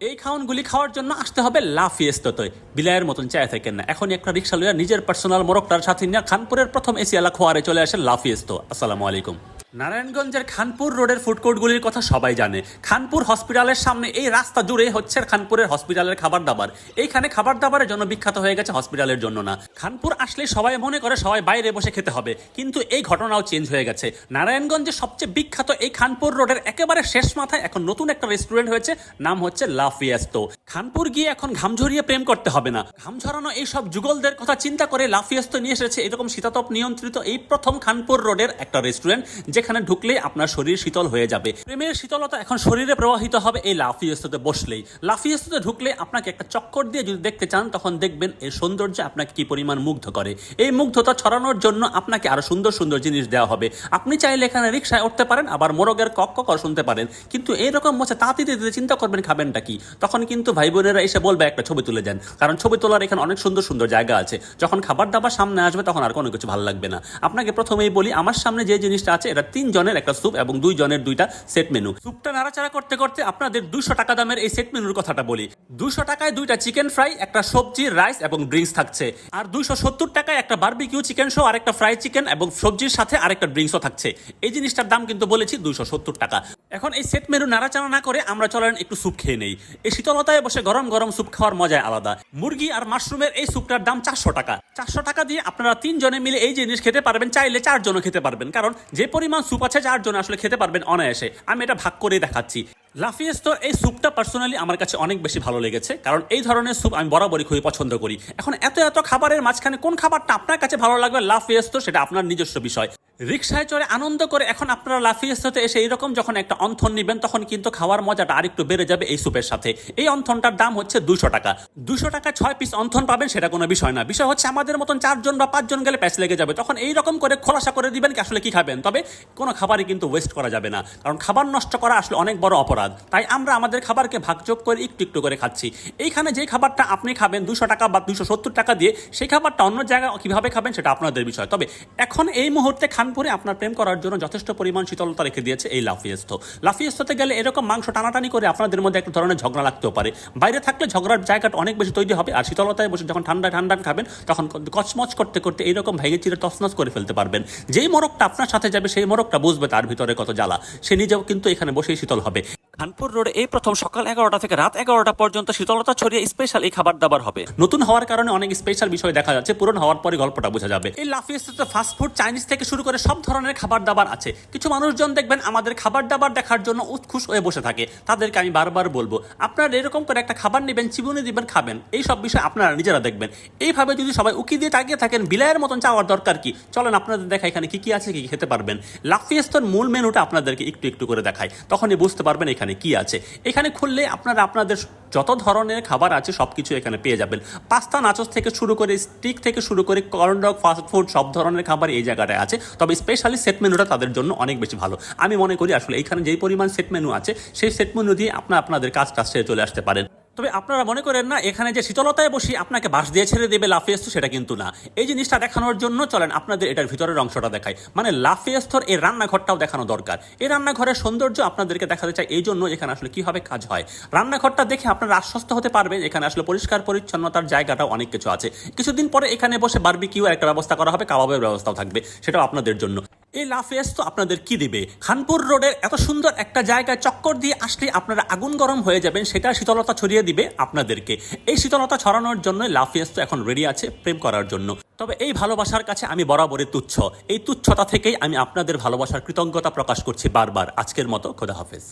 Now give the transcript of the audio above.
এই খাওয়ানগুলি খাওয়ার জন্য আসতে হবে লাফিয়েস্ততে বিলায়ের মতন চায় থাকেন না। এখনই একটা রিক্সা লইয়া নিজের পার্সোনাল মোরকটার সাথে নিয়ে খানপুরের প্রথম এসিয়ালা খোয়ারে চলে আসে লাফিয়েস্ত আসসালামু আলাইকুম। নারায়ণগঞ্জের খানপুর রোডের ফুডকোর্টগুলির কথা সবাই জানে। খানপুর হসপিটালের সামনে এই রাস্তা জুড়ে হচ্ছে খানপুরের হসপিটালের খাবার দাবার এইখানে খাবার দাবারের জন্য বিখ্যাত হয়ে গেছে হসপিটালের জন্য না। খানপুর আসলে সবাই মনে করে সবাই বাইরে বসে খেতে হবে, কিন্তু এই ঘটনাও চেঞ্জ হয়ে গেছে। নারায়ণগঞ্জে সবচেয়ে বিখ্যাত এই খানপুর রোডের একেবারে শেষ মাথায় এখন নতুন একটা রেস্টুরেন্ট হয়েছে, নাম হচ্ছে লাফিয়াস্তো খানপুর গিয়ে এখন ঘাম ঝরিয়ে প্রেম করতে হবে না। ঘাম ঝরানো এই সব যুগলদের কথা চিন্তা করে লাফিয়াস্তো নিয়ে এসেছে এরকম শীতাতপ নিয়ন্ত্রিত এই প্রথম খানপুর রোডের একটা রেস্টুরেন্ট যেখানে ঢুকলে আপনার শরীর শীতল হয়ে যাবে। প্রেমের শীতলতা এখন শরীরে প্রবাহিত হবে এই লাফিয়াস্তোতে বসলেই। লাফিয়াস্তোতে ঢুকলে আপনাকে একটা চক্কর দিয়ে যদি দেখতে চান, তখন দেখবেন এর সৌন্দর্য আপনাকে কি পরিমাণ মুগ্ধ করে। এই মুগ্ধতা ছড়ানোর জন্য আপনাকে আরও সুন্দর সুন্দর জিনিস দেওয়া হবে। আপনি চাইলে এখানে রিক্সায় উঠতে পারেন, আবার মোরগের কক কক শুনতে পারেন। কিন্তু এইরকম মোছে তাঁতি দিতে চিন্তা করবেন খাবেনটা কি? তখন কিন্তু ভাই বোনেরা এসে বলবে, একটা ছবি তুলে যান কারণ ছবি তোলার এখানে অনেক সুন্দর সুন্দর জায়গা আছে। যখন খাবার দাবার সামনে আসবে, তখন আর কোনো কিছু ভালো লাগবে না। আপনাকে প্রথমেই বলি, আমার সামনে যে জিনিসটা আছে, এটা তিন জনের একটা স্যুপ এবং দুই জনের দুইটা সেট মেনু স্যুপটা নাড়াচাড়া করতে করতে আপনাদের দুশো টাকা দামের এই সেট মেনুর কথাটা বলি। দুশো টাকায় দুইটা চিকেন ফ্রাই একটা সবজি রাইস এবং ড্রিঙ্কস থাকছে। আর দুইশো সত্তর টাকায় একটা বারবিকিউ চিকেন শো আর একটা ফ্রাই চিকেন এবং সবজির সাথে আরেকটা ড্রিঙ্কসও থাকছে। এই জিনিসটার দাম কিন্তু বলেছি দুইশো সত্তর টাকা। এখন এই সেট মেনু নাড়াচাড়া না করে আমরা চলেন একটু স্যুপ খেয়ে নেই। এই শীতলতায় বসে গরম গরম স্যুপ খাওয়ার মজায় আলাদা। মুরগি আর মাশরুমের এই স্যুপটার দাম চারশো টাকা। চারশো টাকা দিয়ে আপনারা তিনজনে মিলে এই জিনিস খেতে পারবেন, চাইলে চারজনও খেতে পারবেন। কারণ যে পরিমাণ স্যুপ আছে চারজন আসলে খেতে পারবেন অনায়াসে। আমি এটা ভাগ করে দেখাচ্ছি। লাফিয়েস্তর এই স্যুপটা পার্সোনালি আমার কাছে অনেক বেশি ভালো লেগেছে, কারণ এই ধরনের স্যুপ আমি বরাবরই খুবই পছন্দ করি। এখন এত এত খাবারের মাঝখানে কোন খাবারটা আপনার কাছে ভালো লাগবে লাফিয়েস্তর সেটা আপনার নিজস্ব বিষয়। রিক্সায় চড়ে আনন্দ করে এখন আপনারা লাফিয়েস্ততে এসে এইরকম যখন একটা অন্থন নেবেন, তখন কিন্তু খাওয়ার মজাটা আরেকটু বেড়ে যাবে এই স্যুপের সাথে। এই অন্থনটার দাম হচ্ছে দুশো টাকা। দুশো টাকা ছয় পিস অন্থন পাবেন সেটা কোনো বিষয় না। বিষয় হচ্ছে আমাদের মতন চারজন বা পাঁচজন গেলে প্যাচ লেগে যাবে। তখন এইরকম করে খোলাসা করে দিবেন কি আসলে কি খাবেন? তবে কোনো খাবারই কিন্তু ওয়েস্ট করা যাবে না। কারণ খাবার নষ্ট করা আসলে অনেক বড় অপরাধ। তাই আমরা আমাদের খাবারকে ভাগযোগ করে একটু একটু করে খাচ্ছি। এইখানে যে খাবারটা আপনি খাবেন, দুশো টাকা বা দুশো সত্তর টাকা দিয়ে, সেই খাবারটা অন্য জায়গায় কীভাবে খাবেন সেটা আপনাদের বিষয়। তবে এখন এই মুহূর্তে খানপুরে আপনার প্রেম করার জন্য যথেষ্ট পরিমাণ শীতলতা রেখে দিয়েছে এই লাফিয়েস্ত। লাফিয়েস্ততে গেলে এরকম মাংস টানাটানি করে আপনাদের মধ্যে এক ধরনের ঝগড়া লাগতেও পারে। বাইরে থাকলে ঝগড়ার জায়গাটা অনেক বেশি তৈরি হবে আর শীতলতায় বসে যখন ঠান্ডা ঠান্ডা খাবেন, তখন কচমচ করতে করতে এইরকম ভেঙে চিরে তছনছ করে ফেলতে পারবেন। যেই মোরগটা আপনার সাথে যাবে, সেই মোরগটা বুঝবে তার ভিতরে কত জ্বালা। সে নিজেও কিন্তু এখানে বসেই শীতল হবে। খানপুর রোডে এই প্রথম সকাল এগারোটা থেকে রাত এগারোটা পর্যন্ত শীতলতা ছড়িয়ে স্পেশাল এই খাবার দাবার হবে। নতুন হওয়ার কারণে অনেক স্পেশাল বিষয় দেখা যাচ্ছে, পুরন হওয়ার পরে গল্পটা বোঝা যাবে। এই লাফিয়েস্তে ফাস্টফুড চাইনিজ থেকে শুরু করে সব ধরনের খাবার দাবার আছে। কিছু মানুষজন দেখবেন আমাদের খাবার দাবার দেখার জন্য উৎখুশ হয়ে বসে থাকে। তাদেরকে আমি বারবার বলব, আপনারা এরকম করে একটা খাবার নেবেন চিবুনি দিবেন, খাবেন। এই সব বিষয় আপনারা নিজেরা দেখবেন। এইভাবে যদি সবাই উকি দিয়ে তাকিয়ে থাকেন বিলায়ের মতন চাওয়ার দরকার কি? চলেন আপনাদের দেখা এখানে কি কি আছে, কি খেতে পারবেন। লাফিয়েস্তর মূল মেনুটা আপনাদেরকে একটু একটু করে দেখায় তখনই বুঝতে পারবেন এখানে কি আছে? এখানে খুললে আপনারা আপনাদের যত ধরনের খাবার আছে সব কিছু এখানে পেয়ে যাবেন। পাস্তা, নাচস থেকে শুরু করে স্টিক থেকে শুরু করে কর্নডগ ফাস্ট ফুড, সব ধরনের খাবার এই জায়গাটায় আছে। তবে স্পেশালি সেট মেনুটা তাদের জন্য অনেক বেশি ভালো। আমি মনে করি আসলে এখানে যেই পরিমাণ সেট মেনু আছে, সেই সেট মেনু দিয়ে আপনার আপনাদের কাজ কাজ সেরে চলে আসতে পারেন। তবে আপনারা মনে করেন না, এখানে যে শীতলতায় বসি আপনাকে বাস দিয়ে ছেড়ে দেবে লাফিয়েস্তু সেটা কিন্তু না। এই জিনিসটা দেখানোর জন্য চলেন আপনাদের এটার ভিতরের অংশটা দেখাই। মানে লাফিয়েস্তর এই রান্নাঘরটাও দেখানো দরকার। এই রান্নাঘরের সৌন্দর্য আপনাদেরকে দেখাতে চাই, এই জন্য এখানে আসলে কীভাবে কাজ হয়। রান্নাঘরটা দেখে আপনারা আশ্বস্ত হতে পারবেন, এখানে আসলে পরিষ্কার পরিচ্ছন্নতার জায়গাটাও অনেক কিছু আছে। কিছুদিন পরে এখানে বসে বারবিকিউ একটা ব্যবস্থা করা হবে, কাবাবের ব্যবস্থাও থাকবে, সেটাও আপনাদের জন্য। এই লাফেস তো আপনাদের কি দিবে? খানপুর রোডের এত সুন্দর একটা জায়গায় চক্কর দিয়ে আসলে আপনারা আগুন গরম হয়ে যাবেন, সেটা শীতলতা ছড়িয়ে দিবে আপনাদেরকে। এই শীতলতা ছড়ানোর জন্য লাফেস তো এখন রেডি আছে প্রেম করার জন্য। তবে এই ভালোবাসার কাছে আমি বরাবরই তুচ্ছ। এই তুচ্ছতা থেকেই আমি আপনাদের ভালোবাসার কৃতজ্ঞতা প্রকাশ করছি বারবার। আজকের মতো খোদা হাফেজ।